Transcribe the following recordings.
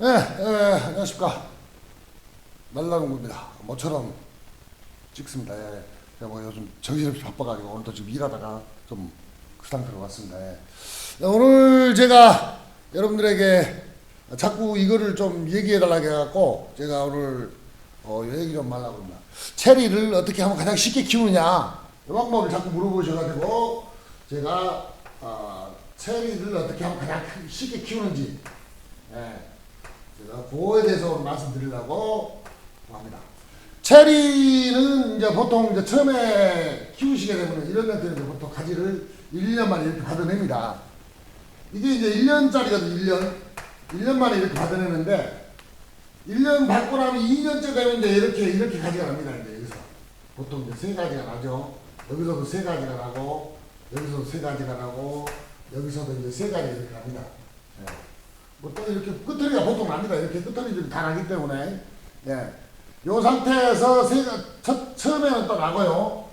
네, 예, 안녕하십니까. 날라는겁니다 모처럼 찍습니다. 예. 제가 뭐 요즘 정신없이 바빠가지고 오늘도 지금 일하다가 좀 그 상태로 왔습니다. 예. 예, 오늘 제가 여러분들에게 자꾸 이거를 좀 얘기해달라고 해갖고 제가 오늘 어, 요 얘기 좀 하려고 합니다. 체리를 어떻게 하면 가장 쉽게 키우느냐 이 방법을 자꾸 물어보셔가지고 제가 어, 체리를 어떻게 하면 가장 쉽게 키우는지 예. 제가 그거에 대해서 말씀드리려고 합니다. 체리는 이제 보통 이제 처음에 키우시게 되면 이런 것들은 보통 가지를 1년 만에 이렇게 받아냅니다. 이게 이제 1년짜리거든, 1년. 1년 만에 이렇게 받아내는데, 1년 받고 나면 2년째 되면 이제 이렇게, 이렇게 가지가 납니다, 이제 여기서. 보통 이제 세 가지가 나죠. 여기서도 세 가지가 나고, 여기서도 세 가지가 나고, 여기서도 이제 세 가지가 이렇게 납니다. 예. 뭐또 이렇게 끄트리가 보통 납니다. 이렇게 끄트리들이 다 나기 때문에. 예. 요 상태에서 세가, 첫, 처음에는 또 나고요.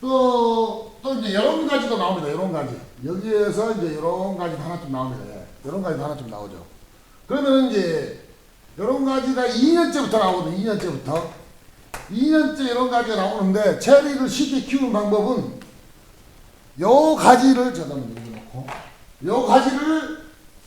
또, 또 이제 이런 가지도 나옵니다. 이런 가지. 여기에서 이제 이런 가지 하나쯤 나옵니다. 예. 이런 가지 하나쯤 나오죠. 그러면 이제 이런 가지가 2년째부터 나오거든요. 2년째부터. 2년째 이런 가지가 나오는데 체리를 쉽게 키우는 방법은 요 가지를 여기 놓고 요 가지를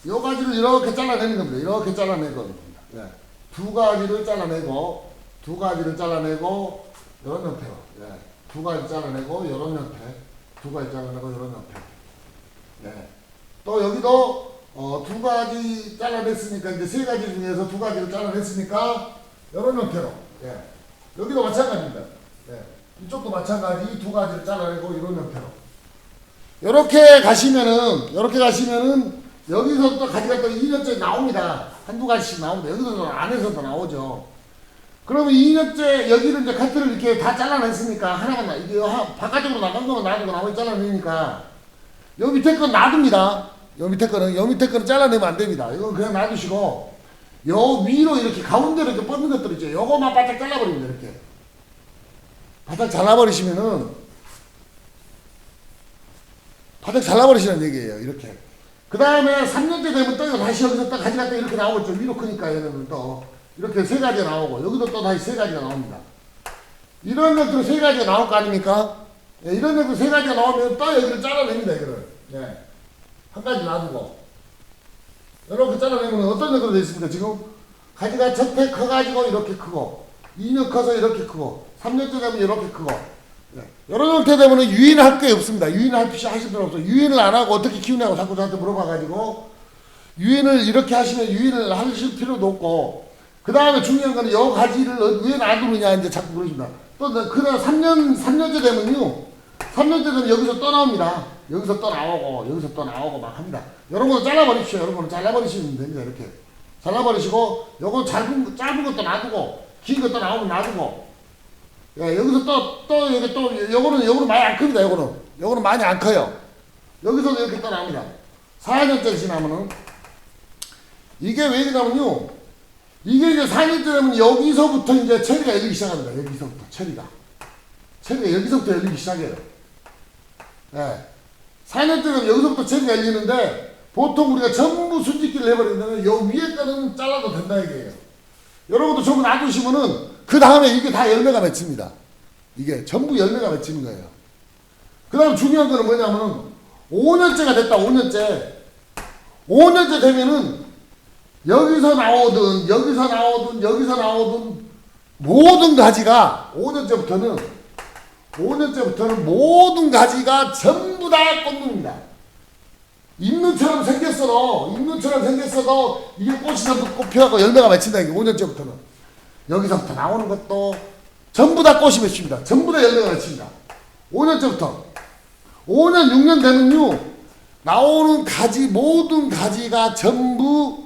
요 가지를 이렇게 잘라내는 겁니다. 이렇게 잘라낼 겁니다. 예. 두 가지를 잘라내고 두 가지를 잘라내고 이런 형태로 예. 두 가지 잘라내고 이런 형태 두 가지 잘라내고 이런 형태 예. 또 여기도 어, 두 가지 잘라냈으니까 이제 세 가지 중에서 두 가지를 잘라냈으니까 이런 형태로 예. 여기도 마찬가지입니다. 예. 이쪽도 마찬가지 이두 가지를 잘라내고 이런 형태로 이렇게 가시면은 이렇게 가시면은 여기서 또 가지가 또 2년째 나옵니다. 한두 가지씩 나옵니다. 여기서도 안에서도 나오죠. 그러면 2년째 여기를 이제 카트를 이렇게 다 잘라냈으니까 하나가 나, 이게 하- 바깥쪽으로 나간 거만 놔두고 나머지 잘라내니까 요 밑에 건 놔둡니다. 요 밑에 거는 요 밑에 거는 잘라내면 안 됩니다. 이건 그냥 놔두시고 요 위로 이렇게 가운데로 이렇게 뻗는 것들 있죠. 요거만 바짝 잘라버립니다. 이렇게 바짝 잘라버리시면은 바닥 잘라버리시는 얘기예요. 이렇게. 그 다음에 3년째 되면 또 다시 여기서 또 가지가 또 이렇게 나오겠죠. 위로 크니까 얘네는 또 이렇게 세 가지가 나오고 여기도 또 다시 세 가지가 나옵니다. 이런 것들은 세 가지가 나올 거 아닙니까? 예, 이런 것들 세 가지가 나오면 또 여기를 잘라냅니다. 이거를. 예. 한 가지 놔두고. 이렇게 잘라내면 어떤 것으로 되어 있습니까? 지금 가지가 첫해 커가지고 이렇게 크고 2년 커서 이렇게 크고 3년째 되면 이렇게 크고 네. 이런 형태 되면 유인할 게 없습니다. 유인할 필요 하실 필요 없어요. 유인을 안 하고 어떻게 키우냐고 자꾸 저한테 물어봐가지고 유인을 이렇게 하시면 유인을 하실 필요도 없고 그 다음에 중요한 거는 여 가지를 어- 왜 놔두느냐 이제 자꾸 그러십니다. 또 그다음 3년 3년째 되면요. 3년째 되면 여기서 또 나옵니다. 여기서 또 나오고 여기서 또 나오고 막 합니다. 이런 거는 잘라버리십시오. 이런 거는 잘라버리시면 됩니다. 이렇게 잘라버리시고 요거 짧은 거- 짧은 것도 놔두고 긴 것도 나오면 놔두고 예, 여기서 또, 또, 여기 또, 요거는, 요거는 많이 안 큽니다, 요거는. 요거는 많이 안 커요. 여기서도 이렇게 또 나옵니다. 4년째 지나면은, 이게 왜 그러냐면요. 이게 이제 4년째 되면 여기서부터 이제 체리가 열리기 시작합니다. 여기서부터, 체리가. 체리가 여기서부터 열리기 시작해요. 예. 4년째 되면 여기서부터 체리가 열리는데, 보통 우리가 전부 순짓기를 해버리면, 요 위에 거는 잘라도 된다, 이게요. 여러분도 전부 놔두시면은 그 다음에 이게 다 열매가 맺힙니다. 이게 전부 열매가 맺히는 거예요. 그 다음 중요한 거는 뭐냐면은 5년째가 됐다 5년째 5년째 되면은 여기서 나오든 여기서 나오든 여기서 나오든 모든 가지가 5년째부터는 5년째부터는 모든 가지가 전부 다 꽃눈입니다. 입눈처럼 생겼어도 입눈처럼 생겼어도 이게 꽃이 전부 꽃 피하고 열매가 맺힌다 이게 5년째부터는 여기서부터 나오는 것도 전부 다 꽃이 맺힙니다. 전부 다 열매가 맺힙니다. 5년째부터 5년 6년 되면요 나오는 가지 모든 가지가 전부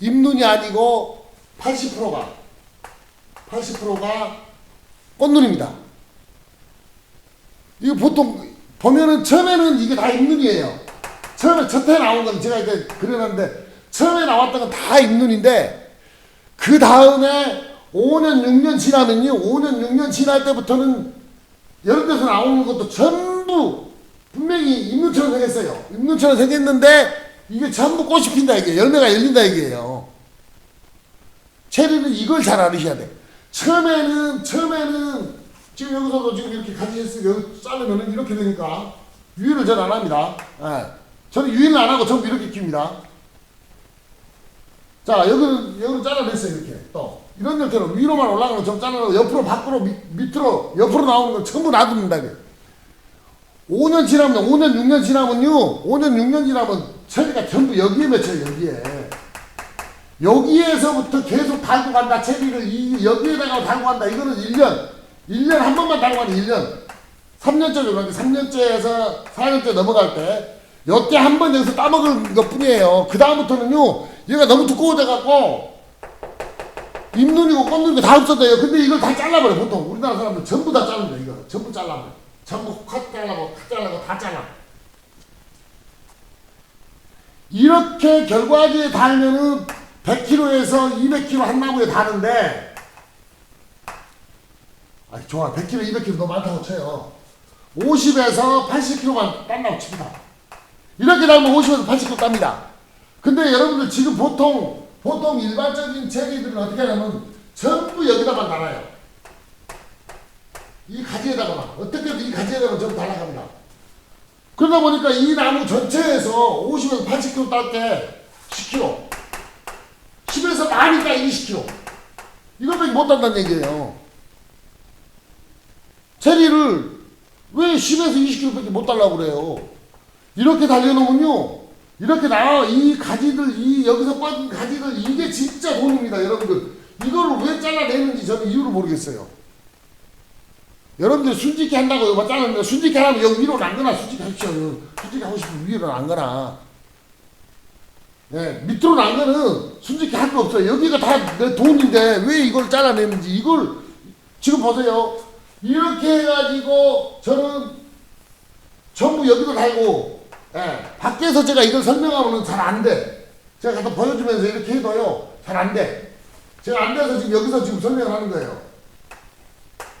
잎눈이 아니고 80%가 80%가 꽃눈입니다. 이거 보통 보면은 처음에는 이게 다 잎눈이에요. 처음에 첫해 나온 건 제가 이렇게 그려놨는데 처음에 나왔던 건다 잎눈인데 그 다음에 5년 6년 지나면요 5년 6년 지날 때부터는 여러 데서 나오는 것도 전부 분명히 잎눈처럼 생겼어요. 잎눈처럼 생겼는데 이게 전부 꽃이 핀다 이게 열매가 열린다 이게요. 체리는 이걸 잘 알으셔야 돼. 처음에는 처음에는 지금 여기서도 지금 이렇게 가지 했으니까 여기 자르면은 이렇게 되니까 유인을 전 안 합니다. 예. 저는 유인을 안 하고 전부 이렇게 키웁니다. 자 여기는 여기는 잘라냈어요 이렇게. 또. 이런 형태로 위로만 올라가는 거좀 잘라내고 옆으로 밖으로 밑, 밑으로 옆으로 나오는 거 전부 놔둡니다. 이게. 5년 지나면 5년 6년 지나면요. 5년 6년 지나면 체리가 전부 여기에 맺혀요 여기에. 여기에서부터 계속 달고 간다 체리를 이 여기에다가 달고 간다. 이거는 1년. 1년 한 번만 달고 가는 1년. 3년째 그런데 3년째에서 4년째 넘어갈 때 여태 한 번 여기서 따먹은 것 뿐이에요. 그 다음부터는요 얘가 너무 두꺼워져 갖고 잎눈이고 꽃눈이고 다 없어져요 근데 이걸 다 잘라버려 보통. 우리나라 사람들 전부 다 자른다 이거. 전부 잘라버려. 전부 컷 잘라고 탁 잘라고 다 잘라. 이렇게 결과지에 달면은 100kg에서 200kg 한 나무에 다는데 아 좋아. 100kg 200kg 너무 많다고 쳐요. 50에서 80kg만 딴다고 칩니다. 이렇게 달면 50에서 80kg 땁니다 근데 여러분들 지금 보통 보통 일반적인 체리들은 어떻게 하냐면 전부 여기다만 달아요. 이 가지에다가만. 어떻게든 이 가지에다가 전부 달아갑니다. 그러다 보니까 이 나무 전체에서 50에서 80kg 딸때 10kg 10에서 많으니까 20kg 이것밖에 못 단다는 얘기예요? 체리를 왜 10에서 20kg밖에 못 달라고 그래요? 이렇게 달려놓으면요 이렇게 나와 이 가지들 이 여기서 빠진 가지들 이게 진짜 돈입니다 여러분들. 이거를 왜 잘라내는지 저는 이유를 모르겠어요. 여러분들 순직히 한다고 이거 잘랐는데 순직히 하면 여기 위로 안 거나 순직히 하십시오. 순직히 하고 싶으면 위로 안 거나 예, 밑으로 난 거는 순직히 할 거 없어요. 여기가 다 내 돈인데 왜 이걸 잘라내는지 이걸 지금 보세요. 이렇게 해가지고 저는 전부 여기도 달고 예, 밖에서 제가 이걸 설명하면 잘 안 돼. 제가 갖다 보여주면서 이렇게 해도요 잘 안 돼. 제가 안 돼서 지금 여기서 지금 설명을 하는 거예요.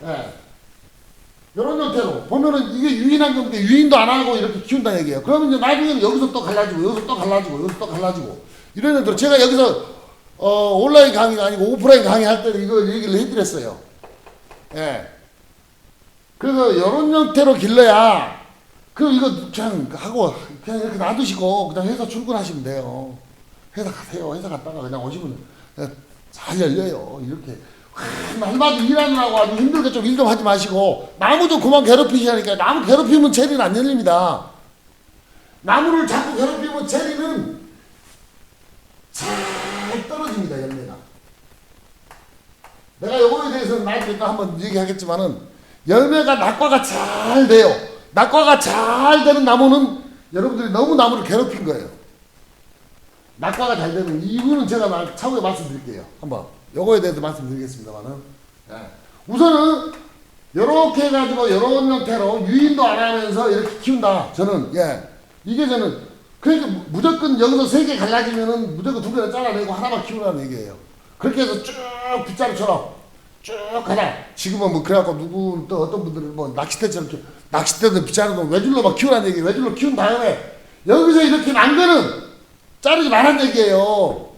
예. 이런 형태로 보면은 이게 유인한 건데 유인도 안 하고 이렇게 키운다는 얘기예요. 그러면 이제 나중에는 여기서 또 갈라지고 여기서 또 갈라지고 여기서 또 갈라지고 이런 형태로 제가 여기서 어 온라인 강의가 아니고 오프라인 강의 할 때는 이거 얘기를 해드렸어요. 예. 그래서 이런 형태로 길러야 그 이거 그냥 하고 그냥 이렇게 놔두시고 그냥 회사 출근하시면 돼요. 회사 가세요. 회사 갔다가 그냥 오시면 잘 열려요. 이렇게 날마다 일하느라고 아주 힘들게 좀 일 좀 하지 마시고 나무 좀 그만 괴롭히시라니까 나무 괴롭히면 체리는 안 열립니다. 나무를 자꾸 괴롭히면 체리는 잘 떨어집니다 열매가. 내가 요거에 대해서는 나중에 또 한번 얘기하겠지만은 열매가 낙과가 잘 돼요. 낙과가 잘 되는 나무는 여러분들이 너무 나무를 괴롭힌 거예요. 낙과가 잘 되는 이유는 제가 나- 차후에 말씀드릴게요. 한번 요거에 대해서 말씀드리겠습니다만은 예. 우선은 요렇게 해가지고 요런 형태로 유인도 안 하면서 이렇게 키운다. 저는 예 이게 저는 그러니까 무조건 여기서 세 개 갈라지면은 무조건 두 개를 잘라내고 하나만 키우라는 얘기예요. 그렇게 해서 쭉 빗자루처럼 쭉 가자. 지금은 뭐 그래갖고 누구 또 어떤 분들은 뭐 낚싯대처럼 키- 낚싯대도 빗자루도 외줄로 막 키우라는 얘기예요. 외줄로 키운 다음에 여기서 이렇게 난 거는 자르지 말란 얘기예요.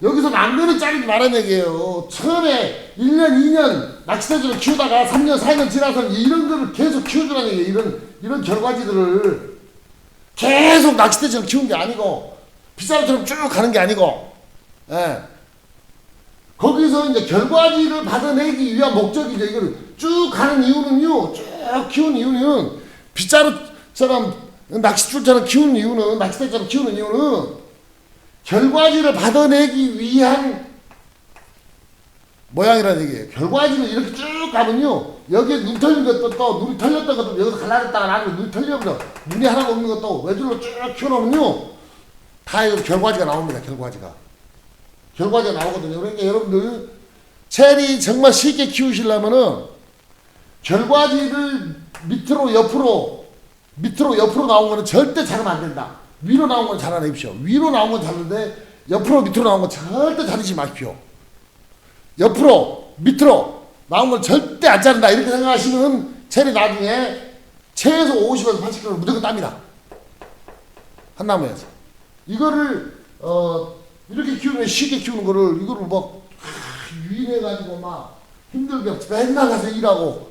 여기서 난 거는 자르지 말란 얘기예요. 처음에 1년, 2년 낚싯대처럼 키우다가 3년, 4년 지나서 이런 거를 계속 키워주라는 얘기예요. 이런, 이런 결과지들을 계속 낚싯대처럼 키운 게 아니고 빗자루처럼 쭉 가는 게 아니고 예. 거기서 이제 결과지를 받아내기 위한 목적이죠. 이걸 쭉 가는 이유는요. 쭉 키운 이유는 빗자루처럼 낚싯줄처럼 키우는 이유는 낚싯대처럼 키우는 이유는 결과지를 받아내기 위한 모양이라는 얘기예요. 결과지를 이렇게 쭉 가면요. 여기에 눈 털린 것도 또 눈이 털렸던 것도 여기서 갈라졌다가 나중에 눈이 털려서 눈이 하나가 없는 것도 외줄로 쭉 키워놓으면요. 다 이거 결과지가 나옵니다. 결과지가. 결과지가 나오거든요. 그러니까 여러분들 체리 정말 쉽게 키우시려면은 결과지를 밑으로 옆으로 밑으로 옆으로 나온 거는 절대 자르면 안 된다. 위로 나온 건 잘라내십시오. 위로 나온 건 자르는데 옆으로 밑으로 나온 건 절대 자르지 마십시오. 옆으로 밑으로 나온 건 절대 안 자른다. 이렇게 생각하시면 체리 나중에 최소 50에서 80kg 무조건 땁니다. 한 나무에서. 이거를 어 이렇게 키우면 쉽게 키우는 거를 이거를 막 귀인해가지고 막 힘들게 맨날 가서 일하고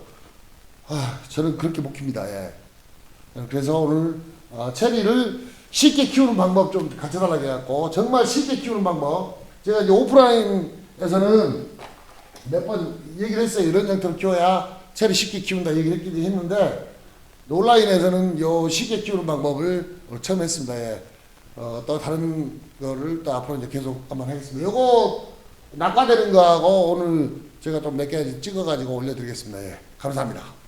아 저는 그렇게 못 킵니다. 예. 그래서 오늘 어, 체리를 쉽게 키우는 방법 좀 가르쳐달라고 해갖고 정말 쉽게 키우는 방법 제가 이제 오프라인에서는 몇 번 얘기를 했어요. 이런 형태로 키워야 체리 쉽게 키운다 얘기를 했긴 했는데 온라인에서는 요 쉽게 키우는 방법을 처음 했습니다. 예. 어, 또 다른 거를 또 앞으로 이제 계속 한번 하겠습니다. 요거 낙과되는 거하고 오늘 제가 좀몇개 찍어가지고 올려드리겠습니다. 예. 감사합니다.